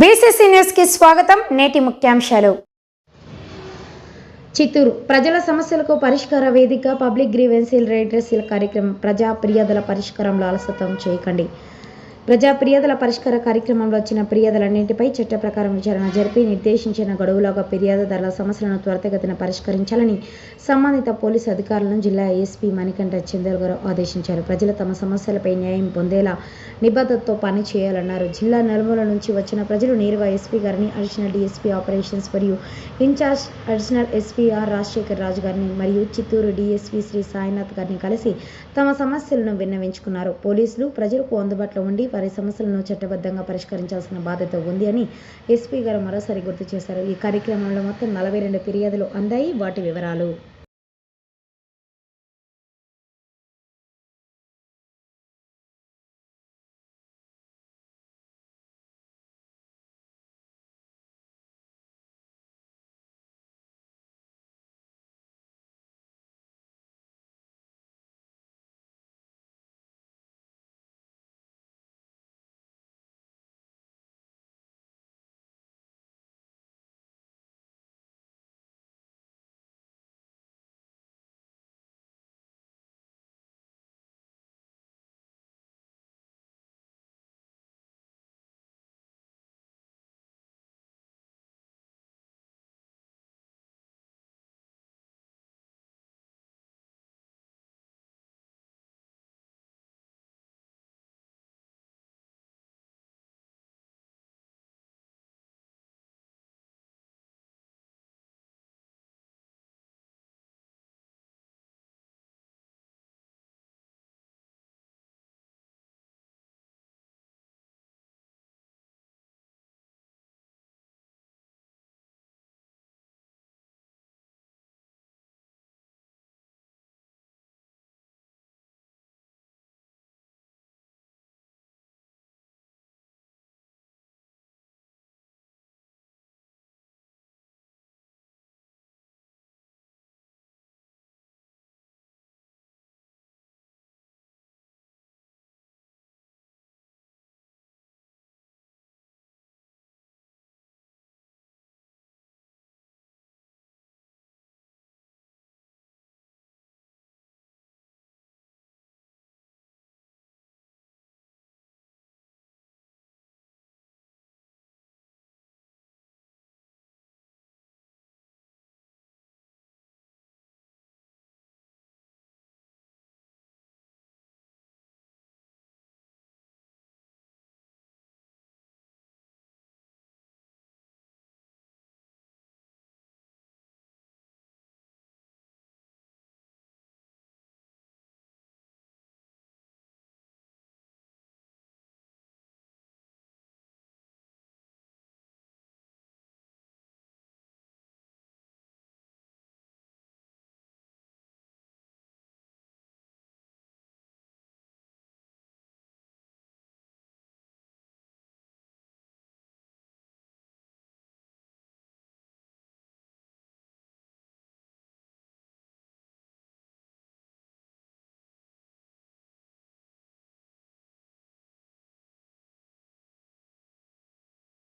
BCC న్యూస్కి స్వాగతం. నేటి ముఖ్యాంశాలు. చిత్తూరు ప్రజల సమస్యలకు పరిష్కార వేదిక పబ్లిక్ గ్రీవెన్సీల రేడ్రెస్సీల కార్యక్రమం ప్రజా ఫిర్యాదుల పరిష్కారంలో అలసత్వం చేయకండి. ప్రజా ఫిర్యాదుల పరిష్కార కార్యక్రమంలో వచ్చిన ఫిర్యాదులన్నింటిపై చట్ట ప్రకారం విచారణ జరిపి నిర్దేశించిన గడువులోగా ఫిర్యాదుదారుల సమస్యలను త్వరితగతిన పరిష్కరించాలని సంబంధిత పోలీసు అధికారులను జిల్లా ఎస్పీ మణికంఠ చందర్ గారు ఆదేశించారు. ప్రజలు తమ సమస్యలపై న్యాయం పొందేలా నిబద్ధతతో పని చేయాలన్నారు. జిల్లా నలుమూల నుంచి వచ్చిన ప్రజలు నేరుగా ఎస్పీ గారిని additional D S P operations మరియు incharge additional S P R Rajasekhar Raju గారిని మరియు చిత్తూరు డిఎస్పీ శ్రీ సాయినాథ్ గారిని కలిసి తమ సమస్యలను విన్నవించుకున్నారు. పోలీసులు ప్రజలకు అందుబాటులో ఉండి వారి సమస్యలను చట్టబద్ధంగా పరిష్కరించాల్సిన బాధ్యత ఉంది అని ఎస్పీ గారు మరోసారి గుర్తు చేశారు. ఈ కార్యక్రమంలో మొత్తం నలభై రెండు ఫిర్యాదులు అందాయి. వాటి వివరాలు